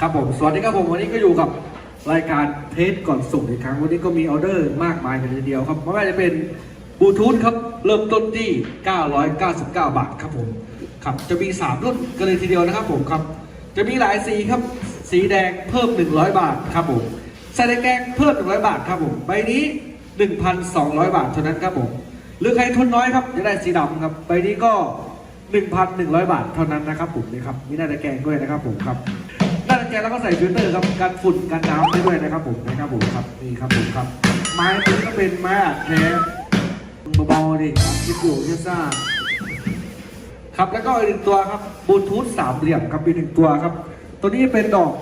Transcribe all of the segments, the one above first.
ครับผมสวัสดีครับผมวันนี้ก็อยู่กับรายการเทสก่อนส่งอีกครั้ง วันนี้ก็มีออเดอร์มากมายกันทีเดียวครับไม่ว่าจะเป็นบลูทูธครับ เริ่มต้นที่ 999 บาทครับผมครับจะมี 3 รุ่นกันเลยทีเดียวนะครับผมครับ จะมีหลายสีครับ สีแดงเพิ่ม 100 บาทครับผมใส่ในแกงเพิ่ม 100 บาทครับผมใบนี้ 1,200 บาทเท่านั้นครับผมหรือใครทุนน้อยครับจะได้สีดำครับใบนี้ก็ 1,100 บาทเท่านั้นนะครับผมนี่ครับมีหน้าตะแกงด้วยนะครับผมครับ หน้าตะแล้วก็ใส่ฟิลเตอร์ครับกันฝุ่นกันน้ำได้ด้วยนะครับผมนะครับผมครับนี่ครับผมครับ ไม้ตัวนี้ก็เป็นไม้อัดแท้เบาๆดิคิดอยู่เยซ่าครับแล้วก็อีกหนึ่งตัวครับบลูทูธสามเหลี่ยมครับอีกหนึ่งตัวครับ ตัวนี้เป็นดอก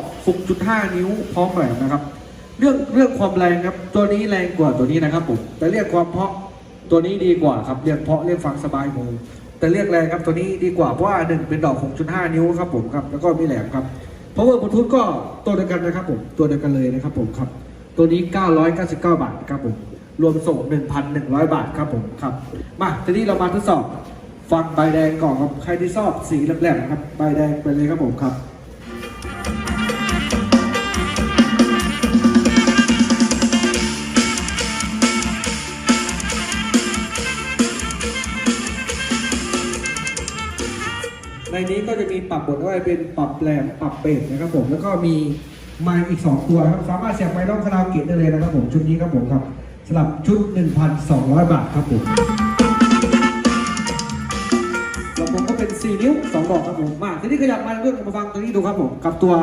6.5 นิ้วพร้อมแหวนนะครับ เรื่องเรื่องความแรงครับ ตัวนี้แรงกว่าตัวนี้นะครับผมแต่เรียกความเพาะตัวนี้ดีกว่าครับเรียกเพาะเรียกฟังสบายหูแต่เรียกแรงครับตัวนี้ดีกว่าเพราะว่าหนึ่งเป็นดอก 6.5 นิ้วครับผมครับแล้วก็มีแหลมครับ พราะว่าบลูทูธก็ตัวเดียวกันนะครับผมตัวเดียวกันเลยนะครับผมครับ ตัวนี้ 999 บาทครับผมรวมส่ง 1,100 บาทครับผมครับ มาทีนี้เรามาทดสอบ ฟังใบแดงก่อนครับใครที่ชอบสีแหลมๆนะครับใบแดงไปเลยครับผมครับ นนี้ก็จะมีปรับบทว่าเป็นปรับแหลมปรับเบสนะครับผมแล้วก็มีไมค์อีก 2 ตัวครับสามารถเสียบไมค์ร้องคาราโอเกะได้เลยนะครับผมชุดนี้ครับผมครับสำหรับชุด 1,200 บาทครับผมลำโพงก็เป็น 4 นิ้ว 2 ดอกครับผมมาทีนี้ขยับมาเรื่องมาฟังตัวนี้ดูครับผมกับตัว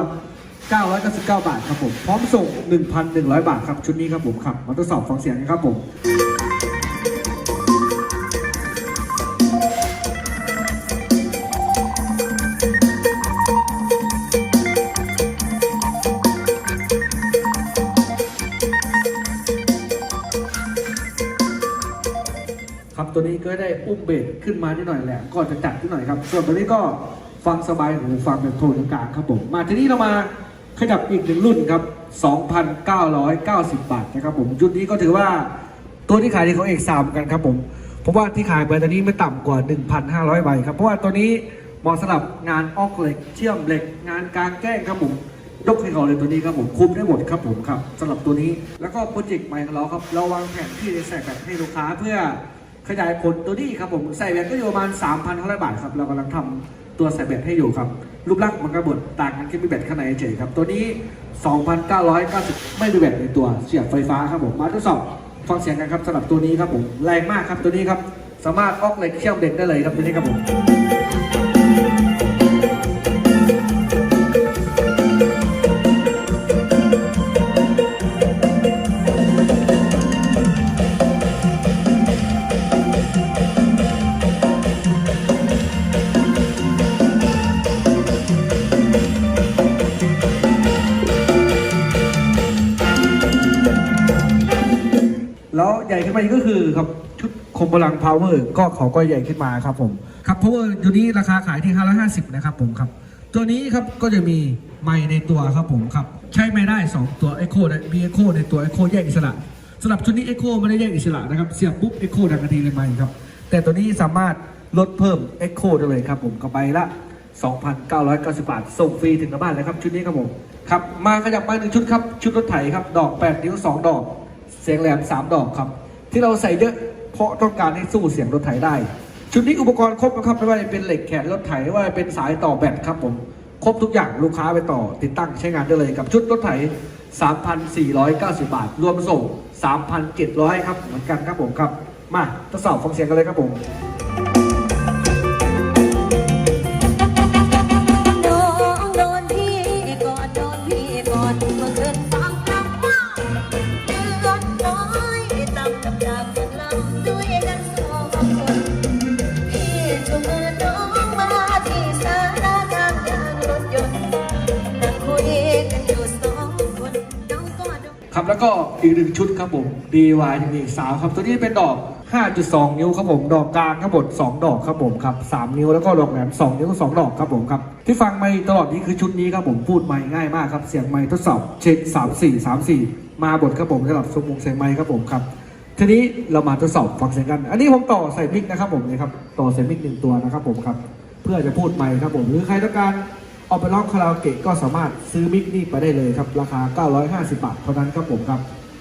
999 บาทครับผมพร้อมส่ง 1,100 บาทครับชุดนี้ครับผมครับมาทดสอบฟังเสียงกันครับผม ครับตัวนี้ก็ได้อุ้มเบสขึ้นมานิดหน่อยแหละก็จะจัดนิดหน่อยครับ ส่วนตัวนี้ก็ฟังสบายหูฟังแบบโทนกลางครับผม มาทีนี้เรามาขยับอีกหนึ่งรุ่นครับ 2,990 บาทนะครับผมชุดนี้ก็ถือว่าตัวที่ขายที่เขาเอกสามกันครับผมเพราะว่าที่ขายไปตอนนี้ไม่ต่ำกว่า 1,500 ใบครับ เพราะว่าตัวนี้เหมาะสำหรับงานออกเหล็ก เชื่อมเหล็ก งานกลางแก้งครับผมยกให้เขาเลยตัวนี้ครับผมคุมได้หมดครับผมครับสำหรับตัวนี้แล้วก็โปรเจกต์ใหม่ของเราครับ เราวางแผนที่จะใส่แบบให้ลูกค้าเพื่อ ขยายผลตัวนี้ครับผมใส่แบบก็อยู่ประมาณ 3,500 บาทครับเรากำลังทำตัวใส่แบบให้อยู่ครับ รูปลักษณ์มันก็บดต่างกันแค่มีแบตข้างในเฉยครับ ตัวนี้ 2,990 ไม่มีแบตในตัวเสียบไฟฟ้าครับผมมาทดสอบฟังเสียงกันครับสำหรับตัวนี้ครับผมแรงมากครับตัวนี้ครับสามารถออกเหล็กเชื่อมเด็กได้เลยครับตัวนี้ครับผม แล้วใหญ่ขึ้นไปก็คือครับชุดคมพลังพาวเวอร์ก็เขาก็ใหญ่ขึ้นมาครับผมครับเพราะว่าตัวนี้ราคาขายที่ 550 นะครับผมครับ ตัวนี้ครับก็จะมีไมค์ในตัวครับผมครับ ใช้ไม่ได้ 2 ตัว Echo นะมี Echo ในตัว Echo แยกอิสระสำหรับชุดนี้ Echo ไม่ได้แยกอิสระนะครับเสียบปุ๊บ Echo ดังทันทีเลยไมค์ครับ แต่ตัวนี้สามารถลดเพิ่ม Echo ได้เลยครับผมกับใบละ 2,990 บาท ส่งฟรีถึงบ้านเลยครับชุดนี้ครับผมครับมาขยับมาหนึ่งชุดครับชุดรถไถครับดอก 8 นิ้ว 2 ดอก เสียงแหลม 3 ดอกครับ ที่เราใส่เยอะเพราะต้องการให้สู้เสียงรถไถได้ ชุดนี้อุปกรณ์ครบนะครับไม่ว่าจะเป็นเหล็กแขนรถไถไม่ว่าจะเป็นสายต่อแบตครับผมครบทุกอย่างลูกค้าไปต่อติดตั้งใช้งานได้เลยกับชุดรถไถ 3,490 บาท รวมส่ง 3,700 ครับเหมือนกันครับผมครับ มาทดสอบฟังเสียงกันเลยครับผมำกับดาบกันลำด้วยกันสองคนพี่จูงมือน้องมาที่สาราทางยางรถยนต์นั่งคุยกันอยู่สองคนน้องก็ดครับแล้วก็อีกหนึ่งชุดครับผม DY ยังมีอีกสาวครับ ตัวนี้เป็นดอก 5.2 นิ้วครับผม ดอกกลางทั้งหมด 2 ดอกครับผมครับ 3 นิ้วแล้วก็ดอกแหลม 2 นิ้ว 2 ดอกครับผมครับ ที่ฟังไม่ตลอดนี้คือชุดนี้ครับผมพูดไม่ง่ายมากครับ เสียงไม่ทดสอบเช็ค 3 4 3 4 มาบทครับผมสำหรับสมงเสียงไม้ครับผมครับ ทีนี้เรามาทดสอบฟังเสียงกัน อันนี้ผมต่อใส่มิกนะครับผมนี่ครับ ต่อใส่มิกหนึ่งตัวนะครับผมครับ เพื่อจะพูดไมค์ครับผม หรือใครต้องการเอาไปร้องคาราโอเกะก็สามารถซื้อมิกนี่ไปได้เลยครับ ราคา 950 บาทเท่านั้นครับผมครับ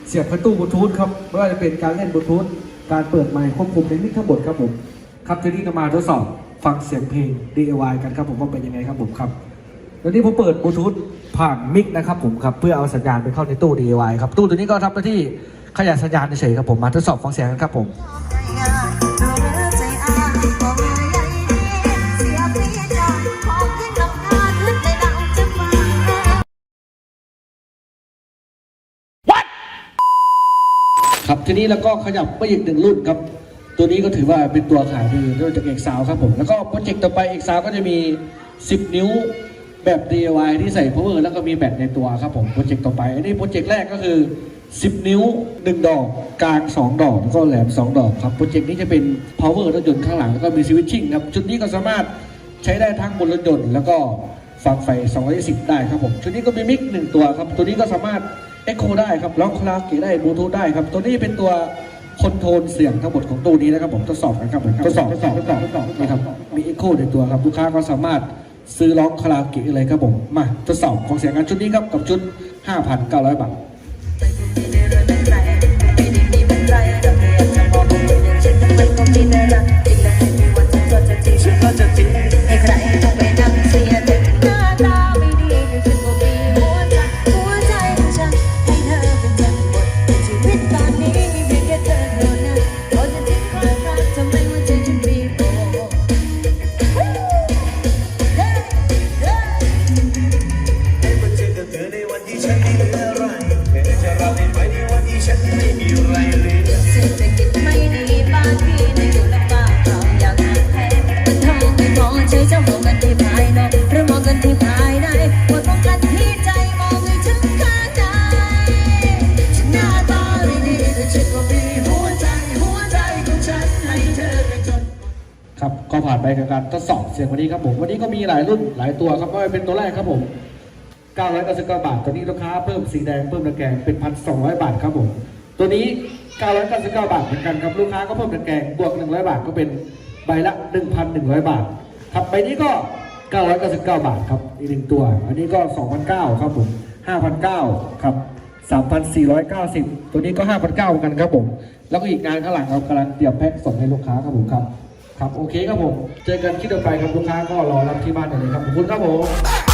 เสียบเข้าตู้บลูทูธครับไม่ว่าจะเป็นการเล่นบลูทูธ การเปิดไมค์ควบคุมในมิกทั้งหมดครับผม ครับทีนี้เรามาทดสอบฟังเสียงเพลง DIY กันครับผมว่าเป็นยังไงครับผมครับวันนี้ผมเปิดบลูทูธผ่านมิกนะครับผมครับ เพื่อเอาสัญญาณไปเข้าในตู้ DIY ครับ ตู้ตัวนี้ก็ทำหน้าที่ ขยายสัญญาณเฉยครับผมมาทดสอบฟังเสียงกันครับผมวัดครับทีนี้เราก็ขยับไปอีกหนึ่งรุ่นครับ ตัวนี้ก็ถือว่าเป็นตัวขายดีเนื่องจากเอกสาวครับผมแล้วก็โปรเจกต์ต่อไปเอกสาวก็จะมี 10 นิ้วแบบ DIY ที่ใส่ power แล้วก็มีแบตในตัวครับผมโปรเจกต์ต่อไปอันนี้โปรเจกต์แรกก็คือ 10 นิ้ว 1 ดอก กลาง 2 ดอก แล้วก็แหลม 2 ดอกครับ โปรเจกต์นี้จะเป็น power รถยนต์ข้างหลัง แล้วก็มีสวิตชิ่งครับ ชุดนี้ก็สามารถใช้ได้ทั้งบนรถยนต์แล้วก็ฟังไฟ210 ได้ครับผม ชุดนี้ก็มีมิกหนึ่งตัวครับ ตัวนี้ก็สามารถเอ็กโคได้ครับร้องคาราโอเกะได้บลูทูธได้ครับ ตัวนี้เป็นตัวคอนโทรลเสียงทั้งหมดของตู้นี้นะครับผมทดสอบกันครับทดสอบทดสอบทดสอบทดสอบนะครับมีเอ็กโคในตัวครับลูกค้าก็สามารถซื้อร้องคาราโอเกะอะไรครับผม มาทดสอบของเสียงกันชุดนี้ครับ กับชุด 5,900 บาท ใก็ผ่านไปกับการทดสอบเสียงวันนี้ครับผม วันนี้ก็มีหลายรุ่นหลายตัวครับไม่เป็นตัวแรกครับผม999บาท ตัวนี้ลูกค้าเพิ่มสีแดงเพิ่มตะแกรงเป็น 1,200 บาทครับผม ตัวนี้ 999 บาทเหมือนกันครับลูกค้าก็เพิ่มตะแกรงบวก 100 บาทก็เป็นใบละ 1,100 บาท ครับใบนี้ก็ 999 บาทครับอีกหนึ่งตัว อันนี้ก็ 2,900ครับผม5,900ครับ3,490 ตัวนี้ก็ 5,900เหมือนกันครับผม แล้วก็อีกงานข้างหลังเรากำลังเตรียมแพ็คส่งให้ลูกค้าครับผมครับ ครับโอเคครับผม เจอกันคลิปต่อไปครับลูกค้าก็รอรับที่บ้านได้เลยครับขอบคุณครับผม